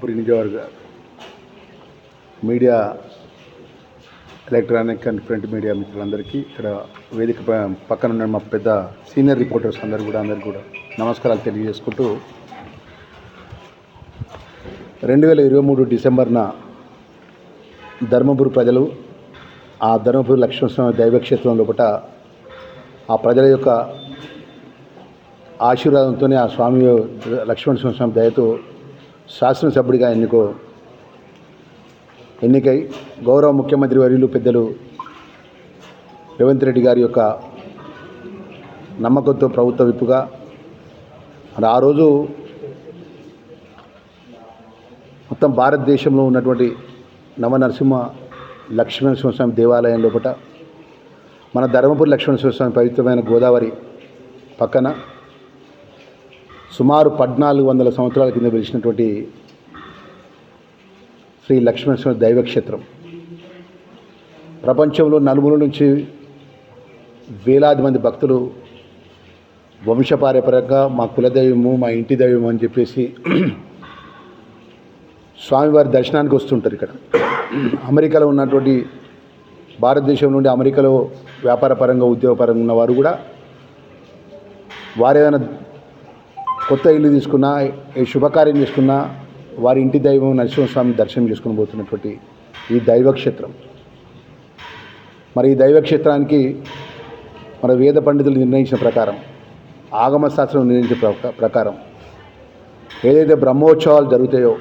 ఇప్పుడు నియోజకవర్గ media electronic and print media మిత్రులందరికీ ఇక్కడ వేదిక పక్కన ఉన్న మా పెద్ద సీనియర్ రిపోర్టర్స్ అందరు కూడా అందరు కూడా నమస్కారాలు తెలియజేసుకుంటూ రెండు వేల ఇరవై మూడు డిసెంబర్న ధర్మపురి ప్రజలు ఆ ధర్మపురి లక్ష్మీస్వామి దైవక్షేత్రం లోపల ఆ ప్రజల యొక్క ఆశీర్వాదంతోనే ఆ స్వామి లక్ష్మణ స్వామి దయతో శాసనసభ్యుడిగా ఎన్నుకో ఎన్నికై గౌరవ ముఖ్యమంత్రి వర్యులు పెద్దలు రేవంత్ రెడ్డి గారి యొక్క నమ్మకంతో ప్రభుత్వ విప్పుగా మరి ఆ రోజు మొత్తం భారతదేశంలో ఉన్నటువంటి నవనరసింహ లక్ష్మణ స్వామి దేవాలయం లోపల మన ధర్మపురి లక్ష్మీనరసింహస్వామి స్వామి పవిత్రమైన గోదావరి పక్కన సుమారు పద్నాలుగు వందల సంవత్సరాల కింద వెలిసినటువంటి శ్రీ లక్ష్మణస్వామి దైవక్షేత్రం. ప్రపంచంలో నలుమూల నుంచి వేలాది మంది భక్తులు వంశపారపరంగా మా కులదైవము మా ఇంటి దైవము అని చెప్పేసి స్వామివారి దర్శనానికి వస్తుంటారు ఇక్కడ. అమెరికాలో ఉన్నటువంటి భారతదేశం నుండి అమెరికాలో వ్యాపారపరంగా ఉద్యోగపరంగా ఉన్నవారు కూడా వారు ఏదైనా కొత్త ఇల్లు తీసుకున్నా ఏ శుభకార్యం చేసుకున్నా వారి ఇంటి దైవం నరసింహస్వామి దర్శనం చేసుకుని పోతున్నటువంటి ఈ దైవక్షేత్రం. మరి ఈ దైవక్షేత్రానికి మన వేద పండితులు నిర్ణయించిన ప్రకారం ఆగమ శాస్త్రం నిర్ణయించిన ప్రకారం ఏదైతే బ్రహ్మోత్సవాలు జరుగుతాయో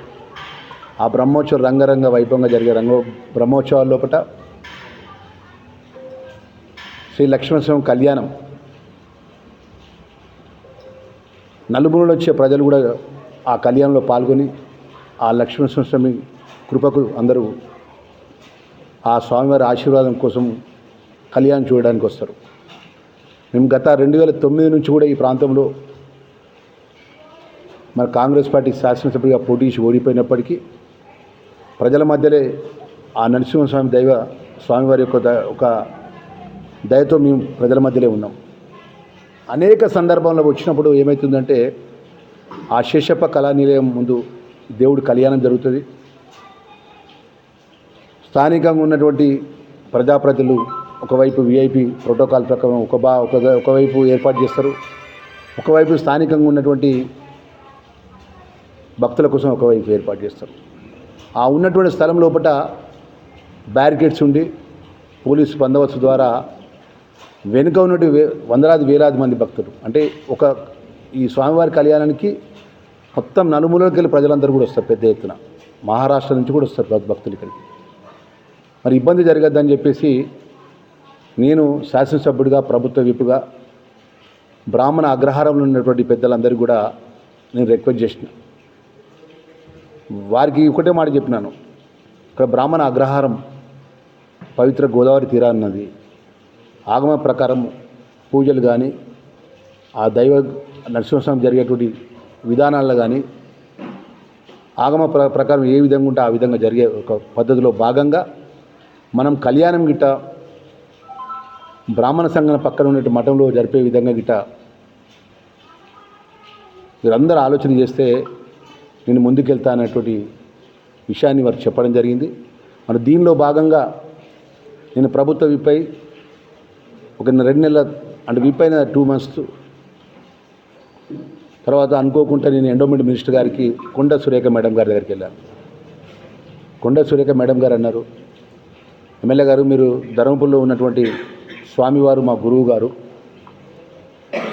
ఆ బ్రహ్మోత్సవం రంగరంగ వైభవంగా జరిగే రంగ బ్రహ్మోత్సవాల లోపల శ్రీ లక్ష్మణస్వామి కళ్యాణం నలుమూలలో వచ్చే ప్రజలు కూడా ఆ కళ్యాణంలో పాల్గొని ఆ లక్ష్మణస్వామి కృపకు అందరూ ఆ స్వామివారి ఆశీర్వాదం కోసం కళ్యాణం చూడడానికి వస్తారు. మేము గత రెండు వేల తొమ్మిది నుంచి కూడా ఈ ప్రాంతంలో మన కాంగ్రెస్ పార్టీ శాసనసభ్యుడిగా పోటీ ఓడిపోయినప్పటికీ ప్రజల మధ్యలే ఆ నరసింహస్వామి దైవ స్వామివారి యొక్క ద- ఒక దయతో మేము ప్రజల మధ్యలో ఉన్నాం. అనేక సందర్భంలో వచ్చినప్పుడు ఏమవుతుందంటే ఆ శేషప్ప కళా నిలయం ముందు దేవుడు కళ్యాణం జరుగుతుంది. స్థానికంగా ఉన్నటువంటి ప్రజాప్రతులు ఒకవైపు విఐపి ప్రోటోకాల్ ప్రకారం ఒక బా ఒక ఒకవైపు ఏర్పాటు చేస్తారు. ఒకవైపు స్థానికంగా ఉన్నటువంటి భక్తుల కోసం ఒకవైపు ఏర్పాటు చేస్తారు. ఆ ఉన్నటువంటి స్థలం లోపల బ్యారికేడ్స్ ఉండి పోలీసు బందోబస్తు ద్వారా వెనుక ఉన్నటి వే వందలాది వేలాది మంది భక్తులు. అంటే ఒక ఈ స్వామివారి కళ్యాణానికి మొత్తం నలుమూలకి వెళ్ళి ప్రజలందరూ కూడా వస్తారు పెద్ద ఎత్తున. మహారాష్ట్ర నుంచి కూడా వస్తారు భక్తులు ఇక్కడికి. మరి ఇబ్బంది జరగద్దని చెప్పేసి నేను శాసనసభ్యుడిగా ప్రభుత్వ విప్పుగా బ్రాహ్మణ అగ్రహారంలో ఉన్నటువంటి పెద్దలందరికీ కూడా నేను రిక్వెస్ట్ చేసిన. వారికి ఒకటే మాట చెప్పినాను. ఇక్కడ బ్రాహ్మణ అగ్రహారం పవిత్ర గోదావరి తీరాన్నది. ఆగమ ప్రకారం పూజలు కానీ ఆ దైవ నరసింహస్వామి జరిగేటువంటి విధానాల్లో కానీ ఆగమ ప్ర ప్రకారం ఏ విధంగా ఉంటే ఆ విధంగా జరిగే ఒక పద్ధతిలో భాగంగా మనం కళ్యాణం గిట్ట బ్రాహ్మణ సంఘం పక్కన ఉన్నటువంటి మఠంలో జరిపే విధంగా గిట్ట మీరందరూ ఆలోచన చేస్తే నేను ముందుకెళ్తా అనేటువంటి విషయాన్ని వారు చెప్పడం జరిగింది. మరి దీనిలో భాగంగా నేను ప్రభుత్వ విపై ఒక రెండు నెలల అంటే విప్ అయిన టూ మంత్స్ తర్వాత అనుకోకుండా నేను ఎండోమెంట్ మినిస్టర్ గారికి కొండ సురేఖ మేడం గారి దగ్గరికి వెళ్ళాను. కొండ సురేఖ మేడం గారు అన్నారు ఎమ్మెల్యే గారు మీరు ధర్మపూర్లో ఉన్నటువంటి స్వామివారు మా గురువు గారు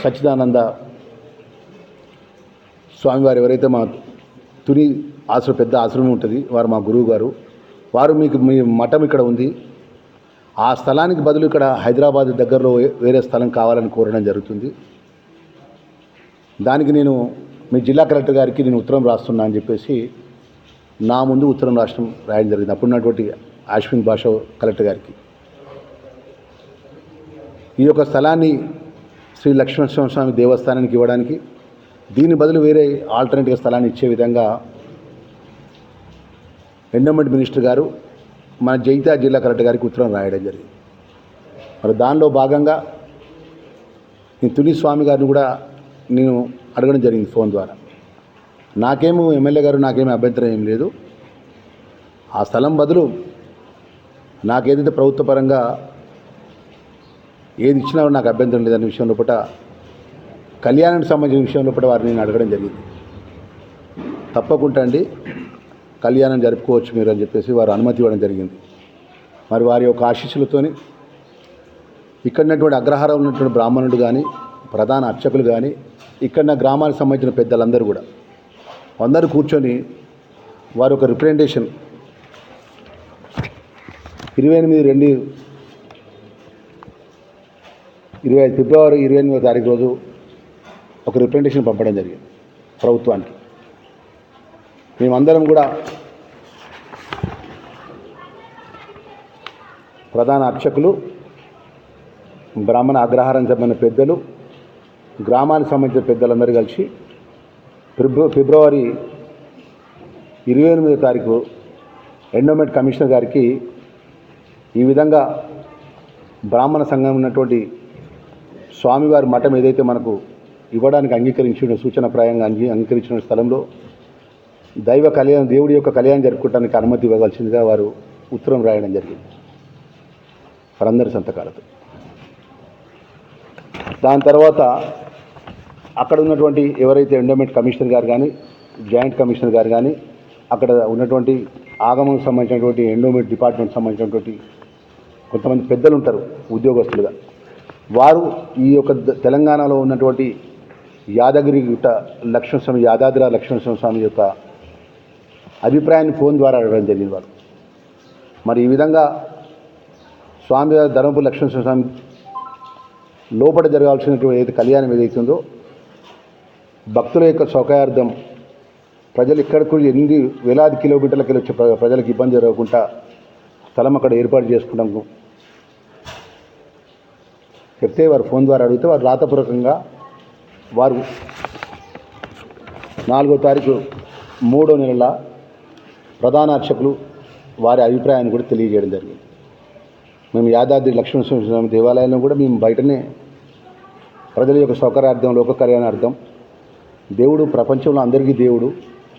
సచ్చిదానంద స్వామివారు ఎవరైతే మా తుని ఆశ్రమం పెద్ద ఆశ్రమం ఉంటుంది వారు మా గురువు గారు వారు మీకు మీ మఠం ఇక్కడ ఉంది ఆ స్థలానికి బదులు ఇక్కడ హైదరాబాద్ దగ్గరలో వేరే స్థలం కావాలని కోరడం జరుగుతుంది. దానికి నేను మీ జిల్లా కలెక్టర్ గారికి నేను ఉత్తరం రాస్తున్నా అని చెప్పేసి నా ముందు ఉత్తరం రాష్ట్రం రాయడం జరిగింది. అప్పుడున్నటువంటి అశ్విన్ భాష కలెక్టర్ గారికి. ఈ యొక్క స్థలాన్ని శ్రీ లక్ష్మణ స్వామి దేవస్థానానికి ఇవ్వడానికి దీని బదులు వేరే ఆల్టర్నేటివ్ స్థలాన్ని ఇచ్చే విధంగా ఎండోమెంట్ మినిస్టర్ గారు మన జైతా జిల్లా కలెక్టర్ గారికి ఉత్తరం రాయడం జరిగింది. మరి దానిలో భాగంగా నేను తుని స్వామి గారిని కూడా నేను అడగడం జరిగింది ఫోన్ ద్వారా. నాకేమో ఎమ్మెల్యే గారు నాకేమీ అభ్యంతరం ఏం లేదు. ఆ స్థలం బదులు నాకేదైతే ప్రభుత్వ పరంగా ఏది ఇచ్చినా నాకు అభ్యంతరం లేదనే విషయం లోపల కళ్యాణానికి సంబంధించిన విషయం లోపల వారిని నేను అడగడం జరిగింది. తప్పకుండా అండి. కళ్యాణం జరుపుకోవచ్చు మీరు అని చెప్పేసి వారు అనుమతి ఇవ్వడం జరిగింది. మరి వారి యొక్క ఆశీస్సులతోని ఇక్కడ ఉన్నటువంటి అగ్రహారం ఉన్నటువంటి బ్రాహ్మణుడు కానీ ప్రధాన అర్చకులు కానీ ఇక్కడ గ్రామానికి సంబంధించిన పెద్దలందరూ కూడా అందరూ కూర్చొని వారి ఒక రిప్రజెంటేషన్ ఇరవై ఎనిమిది రెండు ఇరవై ఐదు ఫిబ్రవరి ఇరవై ఎనిమిదో తారీఖు రోజు ఒక రిప్రజెంటేషన్ పంపడం జరిగింది ప్రభుత్వానికి. మేమందరం కూడా ప్రధాన అర్చకులు బ్రాహ్మణ అగ్రహారం సంబంధించిన పెద్దలు గ్రామానికి సంబంధించిన పెద్దలందరూ కలిసి ఫిబ్ర ఫిబ్రవరి ఇరవై ఎనిమిదో తారీఖు ఎండోమెంట్ కమిషనర్ గారికి ఈ విధంగా బ్రాహ్మణ సంఘం ఉన్నటువంటి స్వామివారి మఠం ఏదైతే మనకు ఇవ్వడానికి అంగీకరించిన సూచనప్రాయంగా అంగీ అంగీకరించిన స్థలంలో దైవ కళ్యాణం దేవుడి యొక్క కళ్యాణం జరుపుకోవడానికి అనుమతి ఇవ్వవలసిందిగా వారు ఉత్తరం రాయడం జరిగింది. వారందరి సంతకాలతో. దాని తర్వాత అక్కడ ఉన్నటువంటి ఎవరైతే ఎండోమెంట్ కమిషనర్ గారు కానీ జాయింట్ కమిషనర్ గారు కానీ అక్కడ ఉన్నటువంటి ఆగమం సంబంధించినటువంటి ఎండోమెంట్ డిపార్ట్మెంట్ సంబంధించినటువంటి కొంతమంది పెద్దలు ఉంటారు ఉద్యోగస్తులుగా. వారు ఈ యొక్క ద- తెలంగాణలో ఉన్నటువంటి యాదగిరి గుట్ట లక్ష్మణస్వామి యాదాద్రి లక్ష్మణస్వామి స్వామి యొక్క అభిప్రాయాన్ని ఫోన్ ద్వారా అడగడం జరిగింది వారు మరి ఈ విధంగా స్వామి ధర్మపు లక్ష్మీ స్వామి లోపల జరగాల్సినటువంటి ఏదైతే కళ్యాణం ఏదైతే ఉందో భక్తుల యొక్క సౌకర్యార్థం ప్రజలు ఇక్కడికి ఎనిమిది వేలాది కిలోమీటర్లకి వచ్చే ప్రజలకు ఇబ్బంది జరగకుండా స్థలం అక్కడ ఏర్పాటు చేసుకుంటాం. చెప్తే వారు ఫోన్ ద్వారా అడిగితే వారు రాతపూర్వకంగా వారు నాలుగో తారీఖు మూడో నెలల ప్రధాన అర్చకులు వారి అభిప్రాయాన్ని కూడా తెలియజేయడం జరిగింది. మేము యాదాద్రి లక్ష్మణ దేవాలయంలో కూడా మేము బయటనే ప్రజల యొక్క సౌకర్యార్థం లోక కళ్యాణార్థం దేవుడు ప్రపంచంలో అందరికీ దేవుడు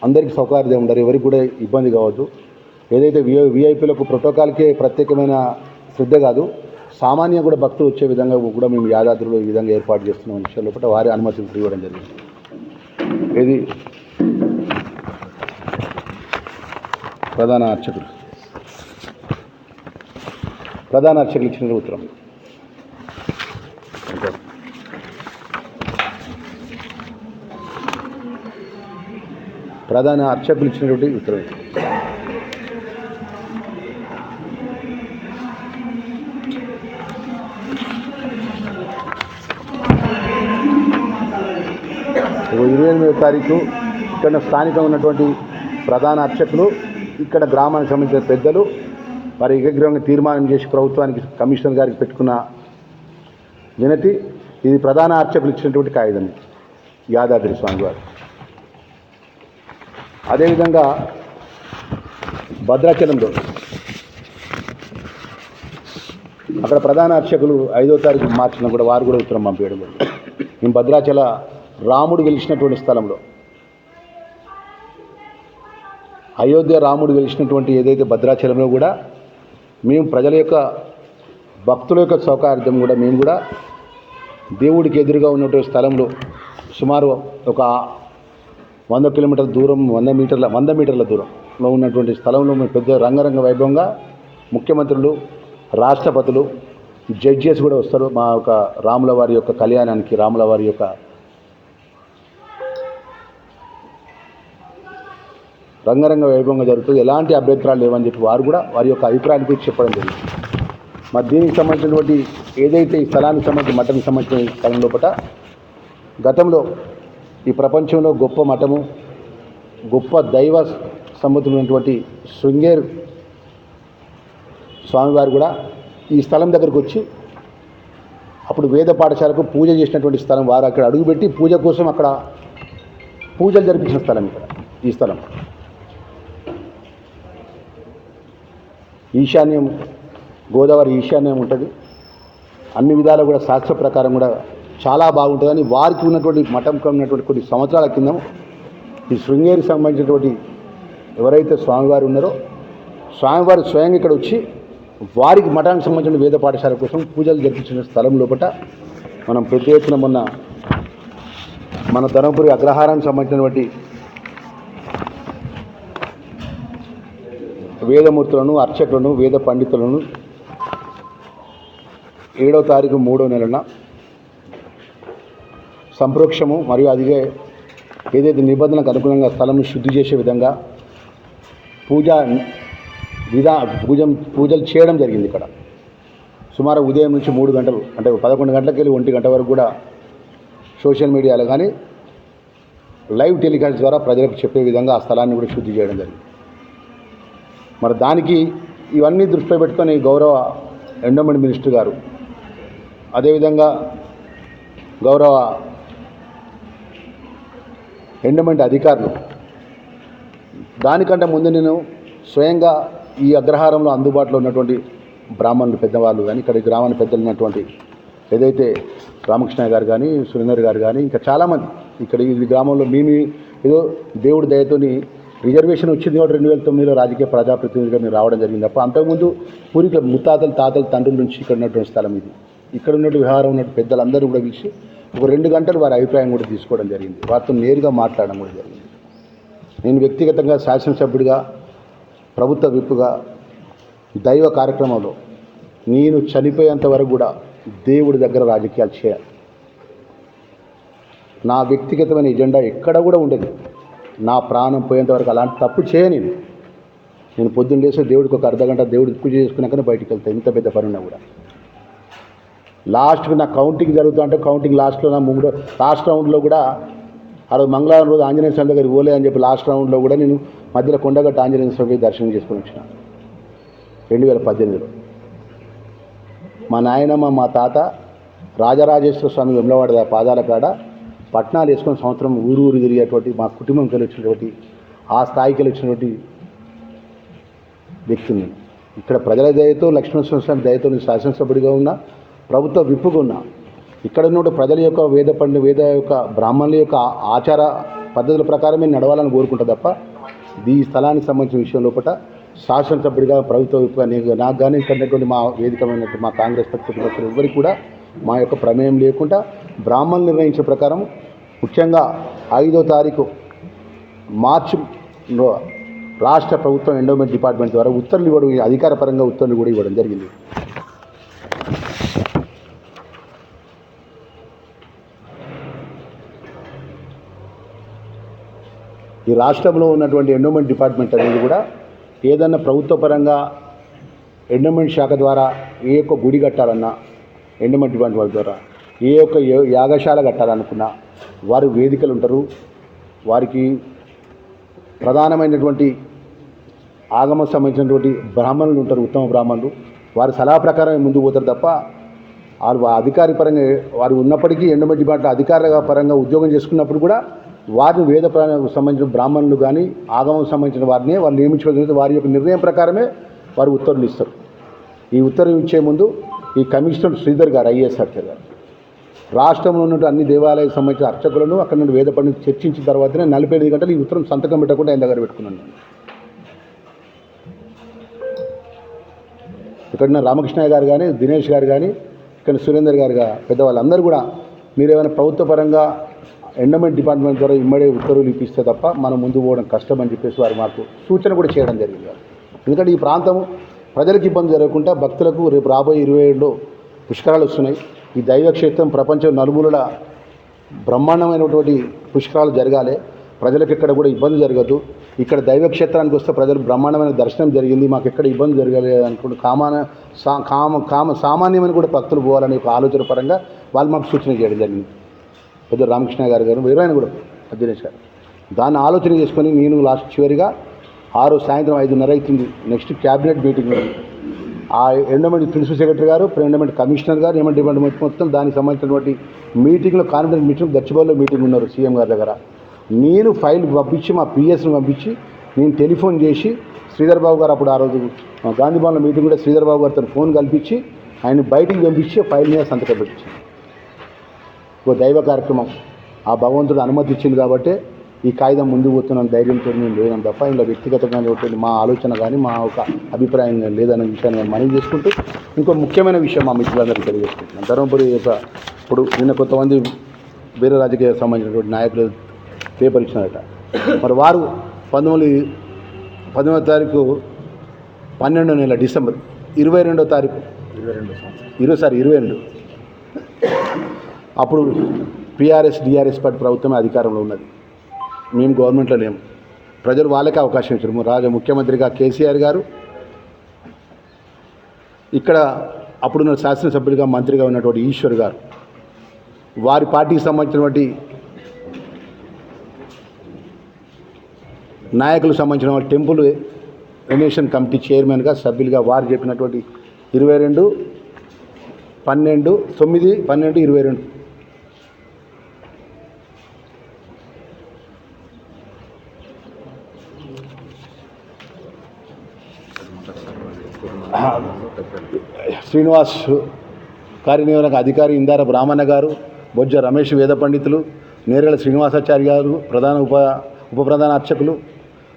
అందరికీ సౌకర్యం ఉండరు ఎవరికి కూడా ఇబ్బంది కావద్దు. ఏదైతే విఐ విఐపీలకు ప్రోటోకాల్కే ప్రత్యేకమైన శ్రద్ధ కాదు సామాన్య కూడా భక్తులు వచ్చే విధంగా కూడా మేము యాదాద్రిలో ఈ విధంగా ఏర్పాటు చేస్తున్నాం విషయం లోపల వారి అనుమతి ఇవ్వడం జరిగింది. ఇది ప్రధాన అర్చకులు. ప్రధాన అర్చకులు ఇచ్చిన ఉత్తరం. ప్రధాన అర్చకులు ఇచ్చినటువంటి ఉత్తరం. ఇరవై ఇరవై ఎనిమిదో తారీఖు ఇక్కడ స్థానికంగా ఉన్నటువంటి ప్రధాన అర్చకులు ఇక్కడ గ్రామానికి సంబంధించిన పెద్దలు వారి ఏకగ్రీవంగా తీర్మానం చేసి ప్రభుత్వానికి కమిషనర్ గారికి పెట్టుకున్న వినతి ఇది ప్రధాన అర్చకులు ఇచ్చినటువంటి కాగితం యాదాద్రి స్వామి వారు అదేవిధంగా భద్రాచలంలో అక్కడ ప్రధాన అర్చకులు ఐదో తారీఖు మార్చిన కూడా వారు కూడా ఉత్తరం పంపించడం మేము భద్రాచల రాముడు వెలిసినటువంటి స్థలంలో అయోధ్య రాముడు వెలిసినటువంటి ఏదైతే భద్రాచలంలో కూడా మేము ప్రజల యొక్క భక్తుల యొక్క సౌకర్యార్థం కూడా మేము కూడా దేవుడికి ఎదురుగా ఉన్నటువంటి స్థలంలో సుమారు ఒక వంద కిలోమీటర్ల దూరం వంద మీటర్ల వంద మీటర్ల దూరంలో ఉన్నటువంటి స్థలంలో మేము పెద్ద రంగరంగ వైభవంగా ముఖ్యమంత్రులు రాష్ట్రపతులు జడ్జెస్ కూడా వస్తారు మా యొక్క రాముల వారి యొక్క కళ్యాణానికి రాముల వారి యొక్క రంగరంగ వైభవంగా జరుగుతుంది ఎలాంటి అభ్యంతరాలు లేవని చెప్పి వారు కూడా వారి యొక్క అభిప్రాయాన్ని గురించి చెప్పడం జరిగింది. మరి దీనికి సంబంధించినటువంటి ఏదైతే ఈ స్థలానికి సంబంధించి మఠానికి సంబంధించిన స్థలం లోపల గతంలో ఈ ప్రపంచంలో గొప్ప మఠము గొప్ప దైవ సంబంధించినటువంటి శృంగేర్ స్వామివారు కూడా ఈ స్థలం దగ్గరకు వచ్చి అప్పుడు వేద పాఠశాలకు పూజ చేసినటువంటి స్థలం వారు అక్కడ అడుగుపెట్టి పూజ కోసం అక్కడ పూజలు జరిపించిన స్థలం ఇక్కడ ఈ స్థలం. ఈశాన్యం గోదావరి ఈశాన్యం ఉంటుంది. అన్ని విధాలు కూడా శాస్త్ర ప్రకారం కూడా చాలా బాగుంటుందని వారికి ఉన్నటువంటి మఠంకి ఉన్నటువంటి కొన్ని సంవత్సరాల కింద ఈ శృంగేరికి సంబంధించినటువంటి ఎవరైతే స్వామివారు ఉన్నారో స్వామివారు స్వయంగా ఇక్కడ వచ్చి వారికి మఠానికి సంబంధించిన వేద పాఠశాల కోసం పూజలు జరిపించిన స్థలం లోపల మనం పెద్ద ఎత్తున మొన్న మన ధర్మపురి అగ్రహారానికి సంబంధించినటువంటి వేదమూర్తులను అర్చకులను వేద పండితులను ఏడవ తారీఖు మూడో నెలన సంప్రోక్షము మరియు అదిగే ఏదైతే నిబంధనలకు అనుగుణంగా స్థలం శుద్ధి చేసే విధంగా పూజ విధా పూజ పూజలు చేయడం జరిగింది ఇక్కడ. సుమారు ఉదయం నుంచి మూడు గంటలు అంటే పదకొండు గంటలకు వెళ్ళి ఒంటి గంట వరకు కూడా సోషల్ మీడియాలో కానీ లైవ్ టెలికాస్ట్ ద్వారా ప్రజలకు చెప్పే విధంగా ఆ స్థలాన్ని కూడా శుద్ధి చేయడం జరిగింది. మరి దానికి ఇవన్నీ దృష్టిలో పెట్టుకొని గౌరవ ఎండోమెంట్ మినిస్టర్ గారు అదేవిధంగా గౌరవ ఎండోమెంట్ అధికారులు దానికంటే ముందు నేను స్వయంగా ఈ అగ్రహారంలో అందుబాటులో ఉన్నటువంటి బ్రాహ్మణులు పెద్దవాళ్ళు కానీ ఇక్కడ గ్రామాన్ని పెద్దలు ఉన్నటువంటి ఏదైతే రామకృష్ణ గారు కానీ సురేందర్ గారు కానీ ఇంకా చాలామంది ఇక్కడ ఈ గ్రామంలో మేము ఏదో దేవుడి దయతోని రిజర్వేషన్ వచ్చింది కాబట్టి రెండు వేల తొమ్మిదిలో రాజకీయ ప్రజాప్రతినిధిగా మీరు రావడం జరిగింది. తప్ప అంతకుముందు పూర్వీకుల ముత్తాతలు తాతలు తండ్రుల నుంచి ఇక్కడ ఉన్నటువంటి స్థలం ఇది. ఇక్కడ ఉన్నటువంటి విహారం ఉన్నటువంటి పెద్దలందరూ కూడా పిలిచి ఒక రెండు గంటలు వారి అభిప్రాయం కూడా తీసుకోవడం జరిగింది. వారితో నేరుగా మాట్లాడడం కూడా జరిగింది. నేను వ్యక్తిగతంగా శాసనసభ్యుడిగా ప్రభుత్వ విప్పుగా దైవ కార్యక్రమంలో నేను చనిపోయేంత వరకు కూడా దేవుడి దగ్గర రాజకీయాలు చేయాలి. నా వ్యక్తిగతమైన ఎజెండా ఎక్కడ కూడా ఉండదు. నా ప్రాణం పోయేంతవరకు అలాంటి తప్పు చేయని నేను. పొద్దున్న లేసి దేవుడికి ఒక అర్ధ గంట పూజ చేసుకున్నాకనే బయటికి వెళ్తాను ఇంత పెద్ద పని ఉన్నా కూడా. లాస్ట్కి నా కౌంటింగ్ జరుగుతూ అంటే కౌంటింగ్ లాస్ట్లో నా మూడో లాస్ట్ రౌండ్లో కూడా ఆ రోజు మంగళవారం రోజు ఆంజనేయ స్వామి దగ్గరికి పోలే అని చెప్పి లాస్ట్ రౌండ్లో కూడా నేను మధ్యలో కొండగట్ట ఆంజనేయ స్వామి దర్శనం చేసుకుని వచ్చిన. రెండు వేల పద్దెనిమిదిలో. మా నాయనమ్మ మా తాత రాజరాజేశ్వర స్వామి వెమ్లవాడ పాదాల కాడ పట్టణాలు వేసుకొని సంవత్సరం ఊరు ఊరు తిరిగేటువంటి మా కుటుంబం వెళ్ళి వచ్చినటువంటి ఆ స్థాయికి వచ్చినటువంటి వ్యక్తిని ఇక్కడ ప్రజల దయతో లక్ష్మణస్వామి దయతో నేను శాసనసభ్యుడిగా ఉన్నా ప్రభుత్వ విప్పుగా ఉన్నా ఇక్కడ ఉన్న ప్రజల యొక్క వేద పండు వేద యొక్క బ్రాహ్మణుల యొక్క ఆచార పద్ధతుల ప్రకారమే నడవాలని కోరుకుంటా తప్ప ఈ స్థలానికి సంబంధించిన విషయం లోపల శాసనసభ్యుడిగా ప్రభుత్వ విప్పుగా నేను నాకు కానీ ఇక్కడ మా వేదికమైనటువంటి మా కాంగ్రెస్ పక్ష ఎవరికి కూడా మా యొక్క ప్రమేయం లేకుండా బ్రాహ్మణులు నిర్ణయించిన ప్రకారం ముఖ్యంగా ఐదో తారీఖు మార్చిలో రాష్ట్ర ప్రభుత్వం ఎండోమెంట్ డిపార్ట్మెంట్ ద్వారా ఉత్తర్వులు ఇవ్వడం అధికారపరంగా ఉత్తర్వులు కూడా ఇవ్వడం జరిగింది. ఈ రాష్ట్రంలో ఉన్నటువంటి ఎండోమెంట్ డిపార్ట్మెంట్ అనేది కూడా ఏదన్నా ప్రభుత్వపరంగా ఎండోమెంట్ శాఖ ద్వారా ఏ యొక్క గుడి కట్టాలన్నా ఎండమంటి వంటి వాళ్ళ ద్వారా. ఏ యొక్క యా- యాగశాల కట్టాలనుకున్నా వారు వేదికలు ఉంటారు. వారికి ప్రధానమైనటువంటి ఆగమ సంబంధించినటువంటి బ్రాహ్మణులు ఉంటారు ఉత్తమ బ్రాహ్మణులు. వారి సలహా ప్రకారం ముందుకు పోతారు తప్ప వారు అధికారి పరంగా వారు ఉన్నప్పటికీ ఎండమంటి బాట అధికార పరంగా ఉద్యోగం చేసుకున్నప్పుడు కూడా వారిని వేద ప్రాణాలకు సంబంధించిన బ్రాహ్మణులు కానీ ఆగమకు సంబంధించిన వారిని వాళ్ళు నియమించుకోవడం వారి యొక్క నిర్ణయం ప్రకారమే వారు ఉత్తర్వులు ఇస్తారు. ఈ ఉత్తర్వు ఇచ్చే ముందు ఈ కమిషనర్ శ్రీధర్ గారు ఐఏఎస్ అర్చర్ గారు. రాష్ట్రంలో ఉన్న అన్ని దేవాలయాలకు సంబంధించిన అర్చకులను అక్కడ నుండి వేద పండితులు చర్చించిన తర్వాతనే నలభై ఐదు గంటలు ఈ ఉత్తరం సంతకం పెట్టకుండా ఆయన దగ్గర పెట్టుకున్నాను నేను. ఇక్కడ రామకృష్ణయ్య గారు కానీ దినేష్ గారు కానీ ఇక్కడ సురేందర్ గారు పెద్దవాళ్ళందరూ కూడా మీరేమైనా ప్రభుత్వపరంగా ఎండమెంట్ డిపార్ట్మెంట్ ద్వారా ఇమ్మడే ఉత్తర్వులు ఇప్పిస్తే తప్ప మనం ముందు పోవడం కష్టం అని చెప్పేసి వారు మాకు సూచన కూడా చేయడం జరిగింది. ఎందుకంటే ఈ ప్రాంతం ప్రజలకు ఇబ్బంది జరగకుండా భక్తులకు రేపు రాబోయే ఇరవై ఏడులో పుష్కరాలు వస్తున్నాయి. ఈ దైవక్షేత్రం ప్రపంచం నలుమూలల బ్రహ్మాండమైనటువంటి పుష్కరాలు జరగాలి. ప్రజలకు ఎక్కడ కూడా ఇబ్బంది జరగదు. ఇక్కడ దైవక్షేత్రానికి వస్తే ప్రజలు బ్రహ్మాండమైన దర్శనం జరిగింది. మాకు ఎక్కడ ఇబ్బంది జరగలేదు అనుకుంటూ కామాన సా కామ కామ సామాన్యమైన కూడా భక్తులు పోవాలనే ఒక ఆలోచన పరంగా వాళ్ళు మాకు సూచన చేయడం జరిగింది. పెద్ద రామకృష్ణ గారు గారు వీరాయన కూడా దినేష్ గారు. దాన్ని ఆలోచన చేసుకొని నేను లాస్ట్ చివరిగా ఆరు సాయంత్రం ఐదున్నర అవుతుంది. నెక్స్ట్ క్యాబినెట్ మీటింగ్ ఉంది. ఆ ఎండమెంట్ ప్రిన్సిపల్ సెక్రటరీ గారు ఎండమెంట్ కమిషనర్ గారు ఎండోమెంట్ డిపార్ట్మెంట్ మొత్తం దానికి సంబంధించినటువంటి మీటింగ్లో కాన్ఫరెన్స్ మీటింగ్ గచ్చిబౌలిలో మీటింగ్ ఉన్నారు సీఎం గారి దగ్గర. నేను ఫైల్ పంపించి మా పిఎస్ని పంపించి నేను టెలిఫోన్ చేసి శ్రీధర్ బాబు గారు అప్పుడు ఆ రోజు గాంధీ భవన్లో మీటింగ్ కూడా శ్రీధర్ బాబు గారితో ఫోన్ కల్పించి ఆయన బయటికి పంపించి ఫైల్ మీద సంతకం పెట్టించి ఓ దైవ కార్యక్రమం. ఆ భగవంతుడు అనుమతి ఇచ్చింది కాబట్టి ఈ కాగితం ముందుకు పోతున్న ధైర్యంతో మేము లేదని తప్ప ఇందులో వ్యక్తిగతంగా ఒకటి మా ఆలోచన కానీ మా ఒక అభిప్రాయం కానీ లేదన్న విషయాన్ని నేను మనవి చేసుకుంటూ ఇంకో ముఖ్యమైన విషయం మా మిత్రులందరికీ తెలియజేసుకుంటున్నాను. ధర్మపురి యొక్క ఇప్పుడు నిన్న కొంతమంది వేరే రాజకీయ సంబంధించినటువంటి నాయకులు పేపర్ ఇచ్చినారట. మరి వారు పంతొమ్మిది పంతొమ్మిదో తారీఖు పన్నెండో నెల డిసెంబర్ ఇరవై రెండో తారీఖు. ఇరవై రెండు ఇరవై సారి ఇరవై రెండు. అప్పుడు పిఆర్ఎస్ డిఆర్ఎస్ పార్టీ ప్రభుత్వమే అధికారంలో ఉన్నది. మేము గవర్నమెంట్లో లేము. ప్రజలు వాళ్ళకే అవకాశం ఇచ్చారు. రాజ ముఖ్యమంత్రిగా కేసీఆర్ గారు ఇక్కడ అప్పుడున్న శాసనసభ్యులుగా మంత్రిగా ఉన్నటువంటి ఈశ్వర్ గారు వారి పార్టీకి సంబంధించినటువంటి నాయకులకు సంబంధించిన టెంపుల్ రెన్యువేషన్ కమిటీ చైర్మన్గా సభ్యులుగా వారు చెప్పినటువంటి ఇరవై రెండు పన్నెండు తొమ్మిది పన్నెండు ఇరవై రెండు. శ్రీనివాస్ కార్యనిర్వహణ అధికారి ఇందార బ్రాహ్మణ గారు బొజ్జ రమేష్ వేద పండితులు నేరేళ శ్రీనివాసాచారి గారు ప్రధాన ఉప ఉప ప్రధాన అర్చకులు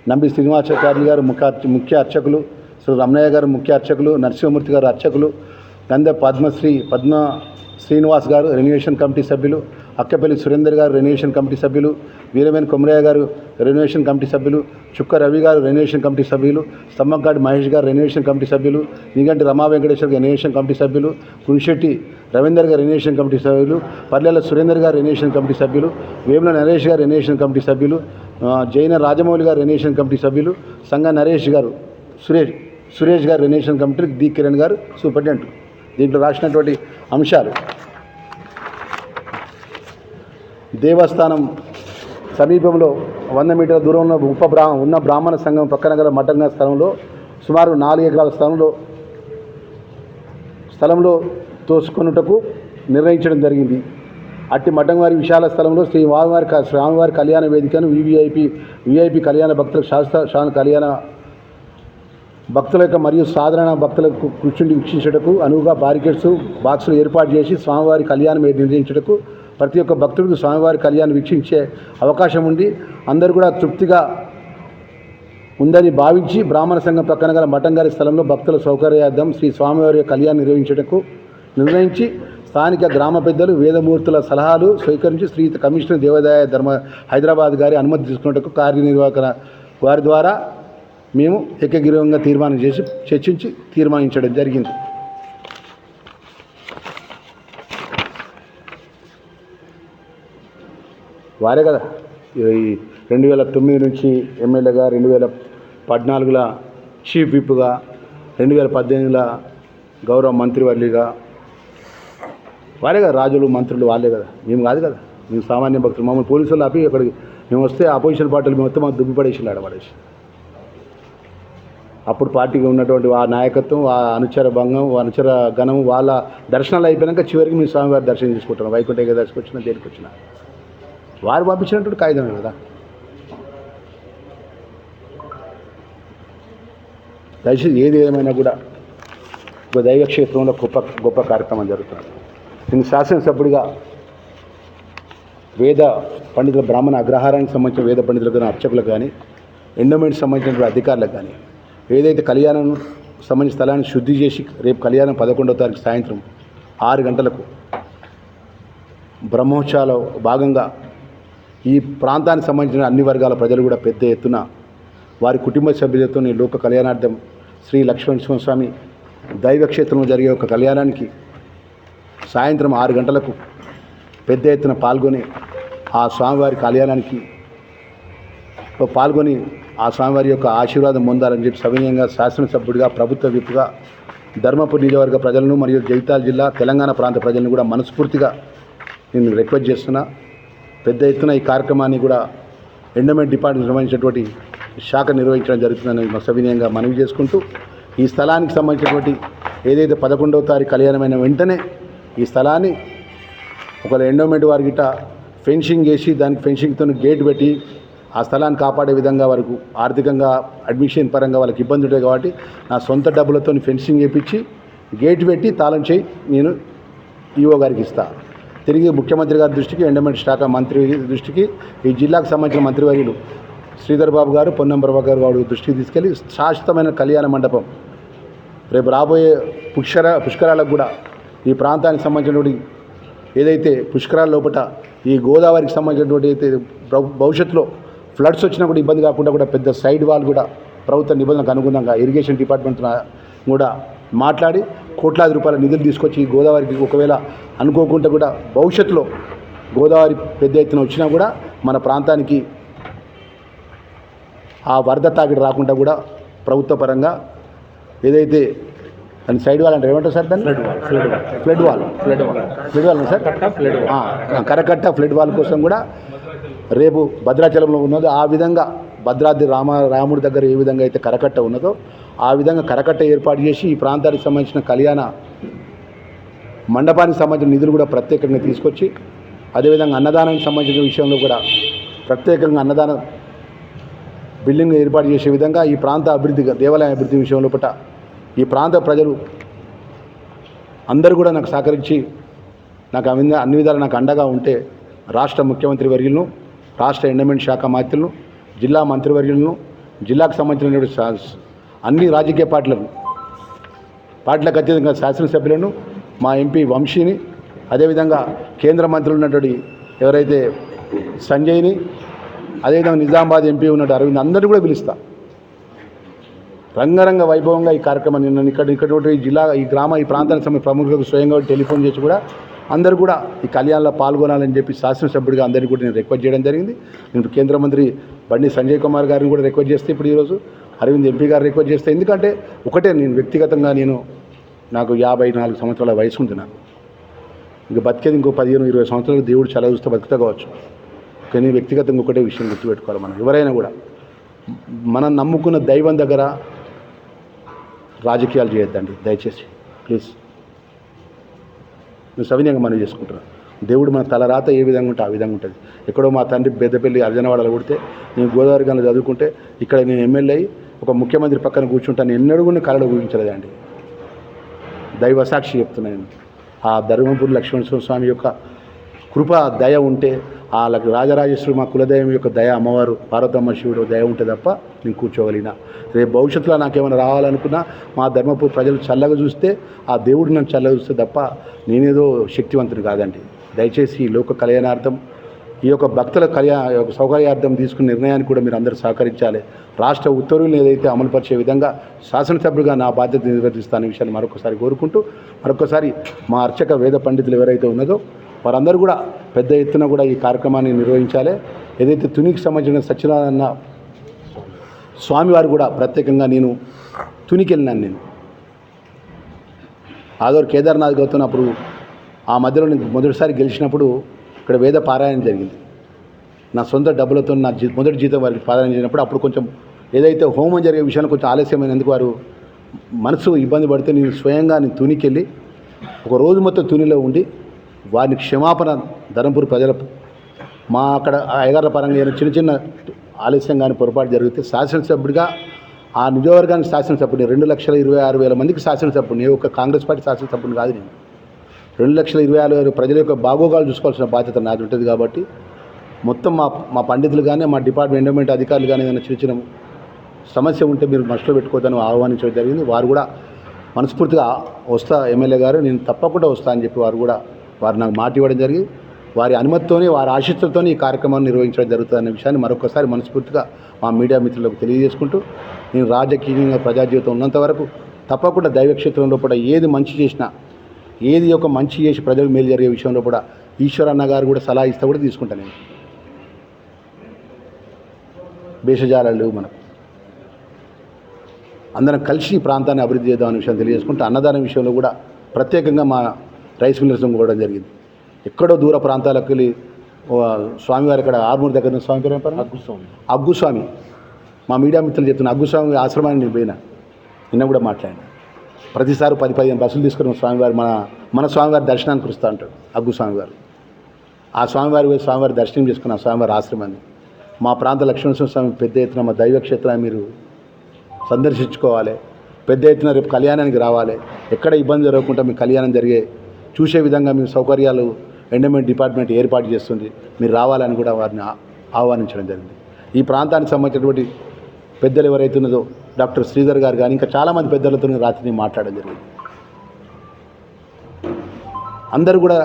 నంబి శ్రీనివాసాచార్య గారు ముఖ్య ముఖ్య అర్చకులు శ్రీ రమణయ్య గారు ముఖ్య అర్చకులు నరసింహమూర్తి గారు అర్చకులు గంధ పద్మశ్రీ పద్మ శ్రీనివాస్ గారు రెన్యువేషన్ కమిటీ సభ్యులు అక్కపల్లి సురేందర్ గారు రెన్యువేషన్ కమిటీ సభ్యులు వీరవేన్ కొమరయ్య గారు రెన్యువేషన్ కమిటీ సభ్యులు చుక్క రవి గారు రెన్యువేషన్ కమిటీ సభ్యులు స్తంభంకాటి మహేష్ గారు రెన్యువేషన్ కమిటీ సభ్యులు నిగంటి రమా వెంకటేశ్వర రెన్యువేషన్ కమిటీ సభ్యులు కురిశెట్టి రవీందర్ గారు రెన్యువేషన్ కమిటీ సభ్యులు పల్లెల సురేందర్ గారు రెన్యువేషన్ కమిటీ సభ్యులు వేముల నరేష్ గారు రెన్యువేషన్ కమిటీ సభ్యులు జైన రాజమౌళి గారు రెన్యువేషన్ కమిటీ సభ్యులు సంగ నరేష్ గారు సురేష్ సురేష్ గారు రెన్యువేషన్ కమిటీ డి కిరణ్ గారు సూపరింటెండెంట్ దీంట్లో రాసినటువంటి అంశాలు దేవస్థానం సమీపంలో వంద మీటర్ల దూరంలో ఉప బ్రా ఉన్న బ్రాహ్మణ సంఘం పక్కన గల మఠంగా స్థలంలో సుమారు నాలుగు ఎకరాల స్థలంలో స్థలంలో తోసుకొనుటకు నిర్ణయించడం జరిగింది. అట్టి మఠం వారి విశాల స్థలంలో శ్రీ స్వామివారి స్వామివారి కళ్యాణ వేదికను వివిఐపి విఐపి కళ్యాణ భక్తులకు శాస్త్ర శాన కళ్యాణ భక్తుల యొక్క మరియు సాధారణ భక్తులకు కూర్చుండి వీక్షించటకు అనువుగా బారికేడ్స్ బాక్సులు ఏర్పాటు చేసి స్వామివారి కళ్యాణం నిర్ణయించటకు ప్రతి ఒక్క భక్తుడికి స్వామివారి కళ్యాణం వీక్షించే అవకాశం ఉండి అందరూ కూడా తృప్తిగా ఉందని భావించి బ్రాహ్మణ సంఘం పక్కన గల మఠం గారి స్థలంలో భక్తుల సౌకర్యార్థం శ్రీ స్వామివారి కళ్యాణం నిర్వహించటకు నిర్ణయించి స్థానిక గ్రామ పెద్దలు వేదమూర్తుల సలహాలు స్వీకరించి శ్రీ కమిషనర్ దేవాదాయ ధర్మ హైదరాబాద్ గారి అనుమతి తీసుకున్నట్టుకు కార్యనిర్వాహక వారి ద్వారా మేము ఏకగ్రీవంగా తీర్మానం చేసి చర్చించి తీర్మానించడం జరిగింది. వారే కదా. ఈ రెండు వేల తొమ్మిది నుంచి ఎమ్మెల్యేగా రెండు వేల పద్నాలుగుల చీఫ్ విప్గా రెండు వేల పద్దెనిమిదిలో గౌరవ మంత్రివర్యులుగా వారే కదా రాజులు మంత్రులు వాళ్ళే కదా. మేము కాదు కదా. మేము సామాన్య భక్తులు. మమ్మల్ని పోలీసులు ఆపి అక్కడికి మేము వస్తే అపోజిషన్ పార్టీలు మేము వస్తే మాకు దుబ్బి పడేసి ఆడపడేసి అప్పుడు పార్టీకి ఉన్నటువంటి ఆ నాయకత్వం ఆ అనుచర భంగం అనుచర గణం వాళ్ళ దర్శనాలు అయిపోయాక చివరికి మేము స్వామివారి దర్శనం చేసుకుంటున్నాం. వైకుంఠ ఏకాదశికి వచ్చినా దేనికి వచ్చినా. వారు పంపించినటువంటి కాగితమే కదా. దయచేసి ఏది ఏమైనా కూడా ఒక దైవ క్షేత్రంలో గొప్ప గొప్ప కార్యక్రమం జరుగుతుంది. నేను శాసనసభ్యుడిగా వేద పండితుల బ్రాహ్మణ అగ్రహారానికి సంబంధించిన వేద పండితులకు కానీ అర్చకులకు కానీ ఎండోమెంట్ సంబంధించిన అధికారులకు కానీ ఏదైతే కళ్యాణం సంబంధించిన స్థలాన్ని శుద్ధి చేసి రేపు కళ్యాణం పదకొండవ తారీఖు సాయంత్రం ఆరు గంటలకు బ్రహ్మోత్సవాల భాగంగా ఈ ప్రాంతానికి సంబంధించిన అన్ని వర్గాల ప్రజలు కూడా పెద్ద ఎత్తున వారి కుటుంబ సభ్యులతో లోక కళ్యాణార్థం శ్రీ లక్ష్మణ స్వామి దైవక్షేత్రంలో జరిగే ఒక కళ్యాణానికి సాయంత్రం ఆరు గంటలకు పెద్ద ఎత్తున పాల్గొని ఆ స్వామివారి కళ్యాణానికి పాల్గొని ఆ స్వామివారి యొక్క ఆశీర్వాదం పొందాలని చెప్పి సవినీయంగా శాసనసభ్యుడిగా ప్రభుత్వ విప్పుగా ధర్మపురి నియోజకవర్గ ప్రజలను మరియు జగిత్యాల జిల్లా తెలంగాణ ప్రాంత ప్రజలను కూడా మనస్ఫూర్తిగా నేను రిక్వెస్ట్ చేస్తున్నా. పెద్ద ఎత్తున ఈ కార్యక్రమాన్ని కూడా ఎండోమెంట్ డిపార్ట్మెంట్ సంబంధించినటువంటి శాఖ నిర్వహించడం జరుగుతుందని సవినయంగా మనవి చేసుకుంటూ ఈ స్థలానికి సంబంధించినటువంటి ఏదైతే పదకొండవ తారీఖు కళ్యాణమైన వెంటనే ఈ స్థలాన్ని ఒకవేళ ఎండోమెంట్ వారి గిట్ట ఫెన్సింగ్ వేసి దానికి ఫెన్సింగ్తో గేట్ పెట్టి ఆ స్థలాన్ని కాపాడే విధంగా వరకు ఆర్థికంగా అడ్మిషన్ పరంగా వాళ్ళకి ఇబ్బంది ఉంటాయి కాబట్టి నా సొంత డబ్బులతో ఫెన్సింగ్ వేయించి గేట్ పెట్టి తాళం చేయి నేను ఈఓ గారికి ఇస్తా. తిరిగి ముఖ్యమంత్రి గారి దృష్టికి ఎండమెంట్ శాఖ మంత్రి దృష్టికి ఈ జిల్లాకు సంబంధించిన మంత్రివర్యులు శ్రీధర్ బాబు గారు పొన్నం ప్రభాకర్ గారు దృష్టికి తీసుకెళ్ళి శాశ్వతమైన కళ్యాణ మండపం. రేపు రాబోయే పుష్కర పుష్కరాలకు కూడా ఈ ప్రాంతానికి సంబంధించినటువంటి ఏదైతే పుష్కరాల లోపల ఈ గోదావరికి సంబంధించినటువంటి అయితే భవిష్యత్తులో ఫ్లడ్స్ వచ్చినా కూడా ఇబ్బంది కాకుండా కూడా పెద్ద సైడ్ వాల్ కూడా ప్రభుత్వ నిబంధనలకు అనుగుణంగా ఇరిగేషన్ డిపార్ట్మెంట్ కూడా మాట్లాడి కోట్లాది రూపాయల నిధులు తీసుకొచ్చి గోదావరికి ఒకవేళ అనుకోకుండా కూడా భవిష్యత్తులో గోదావరి పెద్ద ఎత్తున వచ్చినా కూడా మన ప్రాంతానికి ఆ వరద తాకిడి రాకుండా కూడా ప్రభుత్వ పరంగా ఏదైతే దాని సైడ్ వాల్ అంటే ఏమంటారు సార్ దాన్ని? Flood wall flood wall flood wall sir? కరకట్ట ఫ్లడ్ వాల్ కోసం కూడా రేపు భద్రాచలంలో ఉన్నదో ఆ విధంగా భద్రాద్రి రామ రాముడి దగ్గర ఏ విధంగా అయితే కరకట్ట ఉన్నదో ఆ విధంగా కరకట్ట ఏర్పాటు చేసి ఈ ప్రాంతానికి సంబంధించిన కళ్యాణ మండపానికి సంబంధించిన నిధులు కూడా ప్రత్యేకంగా తీసుకొచ్చి అదేవిధంగా అన్నదానానికి సంబంధించిన విషయంలో కూడా ప్రత్యేకంగా అన్నదాన బిల్డింగ్ ఏర్పాటు చేసే విధంగా ఈ ప్రాంత అభివృద్ధి దేవాలయ అభివృద్ధి విషయంలో పట ఈ ప్రాంత ప్రజలు అందరూ కూడా నాకు సహకరించి నాకు అన్ని అన్ని విధాలు నాకు అండగా ఉంటే రాష్ట్ర ముఖ్యమంత్రి వర్యులను రాష్ట్ర ఎండమెంట్ శాఖ మంత్రులను జిల్లా మంత్రివర్యులను జిల్లాకు సంబంధించినటువంటి అన్ని రాజకీయ పార్టీలను పార్టీలకు అత్యధికంగా శాసనసభ్యులను మా ఎంపీ వంశీని అదేవిధంగా కేంద్ర మంత్రులు ఉన్నటువంటి ఎవరైతే సంజయ్ని అదేవిధంగా నిజామాబాద్ ఎంపీ ఉన్నట్టు అరవింద్ అందరినీ కూడా పిలుస్తా. రంగరంగ వైభవంగా ఈ కార్యక్రమాన్ని నేను ఇక్కడ ఇక్కడ ఈ జిల్లా ఈ గ్రామ ఈ ప్రాంతానికి సంబంధించిన ప్రముఖులకు స్వయంగా టెలిఫోన్ చేసి కూడా అందరూ కూడా ఈ కళ్యాణంలో పాల్గొనాలని చెప్పి శాసనసభ్యుడిగా అందరినీ కూడా నేను రిక్వెస్ట్ చేయడం జరిగింది. నేను కేంద్ర మంత్రి బండి సంజయ్ కుమార్ గారిని కూడా రిక్వెస్ట్ చేస్తే ఇప్పుడు ఈరోజు అరవింద్ ఎంపీ గారు రిక్వెస్ట్ చేస్తే ఎందుకంటే ఒకటే నేను వ్యక్తిగతంగా నేను నాకు యాభై నాలుగు సంవత్సరాల వయసు ఉంది నాకు. ఇంకా బతికేది ఇంకో పదిహేను ఇరవై సంవత్సరాలు దేవుడు చాలా చూస్తే బతుకుతా కావచ్చు. కానీ వ్యక్తిగతంగా ఒకటే విషయం గుర్తుపెట్టుకోవాలి మనం. ఎవరైనా కూడా మనం నమ్ముకున్న దైవం దగ్గర రాజకీయాలు చేయొద్దండి. దయచేసి ప్లీజ్. నేను సవినయంగా మనం చేసుకుంటున్నాను దేవుడు మన తల రాత ఏ విధంగా ఉంటే ఆ విధంగా ఉంటుంది. ఎక్కడో మా తండ్రి పెద్దపల్లి అర్జనవాడలో కొడితే నేను గోదావరి గంలో చదువుకుంటే ఇక్కడ నేను ఎమ్మెల్యే ఒక ముఖ్యమంత్రి పక్కన కూర్చుంటాను ఎన్నడూ కూడా కళలు ఊహించలేదండి. దైవ సాక్షి చెప్తున్నాను ఆ ధర్మపురి లక్ష్మణ స్వామి యొక్క కృప దయ ఉంటే ఆ లక్- రాజరాజేశ్వరి మా కులదైవం యొక్క దయ అమ్మవారు పార్వతమ్మ శివుడు దయ ఉంటే తప్ప నేను కూర్చోగలిగిన. రేపు భవిష్యత్తులో నాకేమైనా రావాలనుకున్నా మా ధర్మపురి ప్రజలు చల్లగా చూస్తే ఆ దేవుడు నన్ను చల్లగా చూస్తే తప్ప నేనేదో శక్తివంతుడు కాదండి. దయచేసి ఈ లోక కళ్యాణార్థం ఈ యొక్క భక్తుల కళ్యాణ యొక్క సౌకర్యార్థం తీసుకున్న నిర్ణయాన్ని కూడా మీరు అందరూ సహకరించాలి. రాష్ట్ర ఉత్తర్వులను ఏదైతే అమలుపరిచే విధంగా శాసనసభ్యుడిగా నా బాధ్యత నిర్వర్తిస్తాను విషయాన్ని మరొకసారి కోరుకుంటూ మరొకసారి మా అర్చక వేద పండితులు ఎవరైతే ఉన్నదో వారందరూ కూడా పెద్ద ఎత్తున కూడా ఈ కార్యక్రమాన్ని నిర్వహించాలి. ఏదైతే తునికి సంబంధించిన సత్యనారాయణ స్వామివారు కూడా ప్రత్యేకంగా నేను తునికి వెళ్ళినాను నేను. ఆదోర్ కేదార్నాథ్ గౌతున్నప్పుడు ఆ మధ్యలో నేను మొదటిసారి గెలిచినప్పుడు ఇక్కడ వేద పారాయణ జరిగింది. నా సొంత డబ్బులతో నా జీ మొదటి జీతం వారికి పారాయణ చేసినప్పుడు అప్పుడు కొంచెం ఏదైతే హోమం జరిగే విషయాన్ని కొంచెం ఆలస్యమైనందుకు వారు మనసు ఇబ్బంది పడితే నేను స్వయంగా నేను తునికెళ్ళి ఒక రోజు మొత్తం తునిలో ఉండి వారిని క్షమాపణ ధరంపూర్ ప్రజల మా అక్కడ అయ్యగారుల పరంగా ఏదైనా చిన్న చిన్న ఆలస్యం కానీ పొరపాటు జరిగితే శాసనసభ్యుడిగా ఆ నియోజకవర్గానికి శాసనసభ్యుడిని రెండు లక్షల ఇరవై ఆరు వేల మందికి శాసనసభ్యుడిని ఏ ఒక్క కాంగ్రెస్ పార్టీ శాసనసభ్యుడిని కాదు నేను. రెండు లక్షల ఇరవై ఆరు వేల ప్రజల యొక్క బాగోగాలు చూసుకోవాల్సిన బాధ్యత నాది ఉంటుంది కాబట్టి మొత్తం మా మా పండితులు కానీ మా డిపార్ట్మెంట్ ఎండోమెంట్ అధికారులు కానీ ఏదైనా చిన్న చిన్న సమస్య ఉంటే మీరు మనసులో పెట్టుకోవద్దని ఆహ్వానించడం జరిగింది. వారు కూడా మనస్ఫూర్తిగా వస్తా ఎమ్మెల్యే గారు నేను తప్పకుండా వస్తా అని చెప్పి వారు కూడా వారు నాకు మాట ఇవ్వడం జరిగింది. వారి అనుమతితోనే వారి ఆశీస్సులతోనే ఈ కార్యక్రమాన్ని నిర్వహించడం జరుగుతుంది అనే విషయాన్ని మరొకసారి మనస్ఫూర్తిగా మా మీడియా మిత్రులకు తెలియజేసుకుంటూ నేను రాజకీయంగా ప్రజా జీవితం ఉన్నంత వరకు తప్పకుండా దైవక్షేత్రంలో కూడా ఏది మంచి చేసినా ఏది ఒక మంచి చేసి ప్రజలకు మేలు జరిగే విషయంలో కూడా ఈశ్వరన్న గారు కూడా సలహా ఇస్తే కూడా తీసుకుంటాను నేను. భేషజాలాలు లేవు మనకు అందరం కలిసి ఈ ప్రాంతాన్ని అభివృద్ధి చేద్దాం అనే విషయం తెలియజేసుకుంటూ అన్నదానం విషయంలో కూడా ప్రత్యేకంగా మా రైస్ మిల్లర్స్ కూడా జరిగింది. ఎక్కడో దూర ప్రాంతాలకు వెళ్ళి స్వామివారి ఇక్కడ ఆర్మూర్ దగ్గర స్వామి పేరు? అగ్గుస్వామి. అగ్గుస్వామి. మా మీడియా మిత్రులు చెప్తున్న అగ్గుస్వామి ఆశ్రమాన్ని నేను పోయినా. నిన్న కూడా మాట్లాడినా. ప్రతిసారి పది పదిహేను బస్సులు తీసుకుని స్వామివారు మన మన స్వామివారి దర్శనానికి వస్తూ ఉంటాడు అగ్గు స్వామివారు. ఆ స్వామివారి పోయి స్వామివారి దర్శనం చేసుకున్న స్వామివారి ఆశ్రమాన్ని. మా ప్రాంత లక్ష్మణ స్వామి పెద్ద ఎత్తున మా దైవక్షేత్రాన్ని మీరు సందర్శించుకోవాలి. పెద్ద ఎత్తున రేపు కళ్యాణానికి రావాలి. ఎక్కడ ఇబ్బంది జరగకుండా మీ కళ్యాణం జరిగే చూసే విధంగా మీ సౌకర్యాలు ఎండమెంట్ డిపార్ట్మెంట్ ఏర్పాటు చేస్తుంది. మీరు రావాలని కూడా వారిని ఆహ్వానించడం జరిగింది. ఈ ప్రాంతానికి సంబంధించినటువంటి పెద్దలు ఎవరైతున్నదో డాక్టర్ శ్రీధర్ గారు కానీ ఇంకా చాలామంది పెద్దలతో రాత్రి మాట్లాడడం జరిగింది. అందరూ కూడా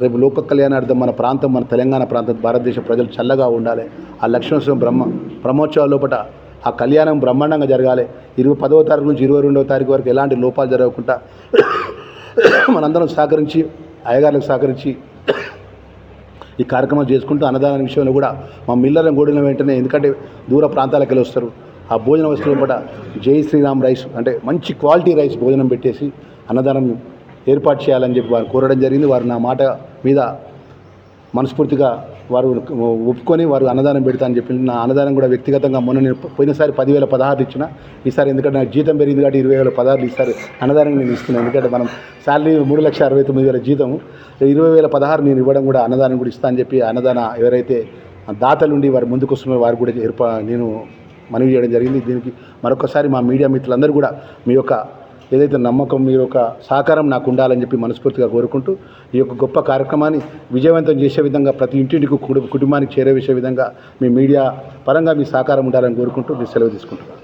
రేపు లోక కళ్యాణార్థం మన ప్రాంతం మన తెలంగాణ ప్రాంతం భారతదేశ ప్రజలు చల్లగా ఉండాలి. ఆ లక్ష్మణోత్సవం బ్రహ్మ బ్రహ్మోత్సవాల లోపల ఆ కళ్యాణం బ్రహ్మాండంగా జరగాలి. ఇరవై పదవ తారీఖు నుంచి ఇరవై రెండవ తారీఖు వరకు ఎలాంటి లోపాలు జరగకుండా మనందరం సహకరించి అయ్యగారులకు సహకరించి ఈ కార్యక్రమం చేసుకుంటూ అన్నదాన విషయంలో కూడా మా మిల్లర్లను కూడిన వెంటనే ఎందుకంటే దూర ప్రాంతాలకు వెళ్ళి వస్తారు. ఆ భోజన వస్తువుల పట జై శ్రీరామ్ రైస్ అంటే మంచి క్వాలిటీ రైస్ భోజనం పెట్టేసి అన్నదానం ఏర్పాటు చేయాలని చెప్పి వారు కోరడం జరిగింది. వారు నా మాట మీద మనస్ఫూర్తిగా వారు ఒప్పుకొని వారు అన్నదానం పెడతా అని చెప్పి నా అన్నదానం కూడా వ్యక్తిగతంగా మొన్న నేను పోయినసారి పదివేల పదహారు ఇచ్చిన. ఈసారి ఎందుకంటే నాకు జీతం పెరిగింది కాబట్టి ఇరవై వేల పదహారు ఈసారి అన్నదానం నేను ఇస్తున్నాను. ఎందుకంటే మనం శాలరీ మూడు లక్షల అరవై తొమ్మిది వేల జీతం ఇరవై వేల పదహారు నేను ఇవ్వడం కూడా అన్నదానం కూడా ఇస్తా అని చెప్పి అన్నదాన ఎవరైతే దాతలుండి వారు ముందుకు వస్తున్నారో వారు కూడా ఏర్పా నేను మనవి చేయడం జరిగింది. దీనికి మరొకసారి మా మీడియా మిత్రులందరూ కూడా మీ యొక్క ఏదైతే నమ్మకం మీ యొక్క సహకారం నాకు ఉండాలని చెప్పి మనస్ఫూర్తిగా కోరుకుంటూ ఈ యొక్క గొప్ప కార్యక్రమాన్ని విజయవంతం చేసే విధంగా ప్రతి ఇంటింటికి కుటుంబ కుటుంబానికి చేరవేసే విధంగా మీ మీడియా పరంగా మీ సహకారం ఉండాలని కోరుకుంటూ మీ సెలవు తీసుకుంటున్నాను.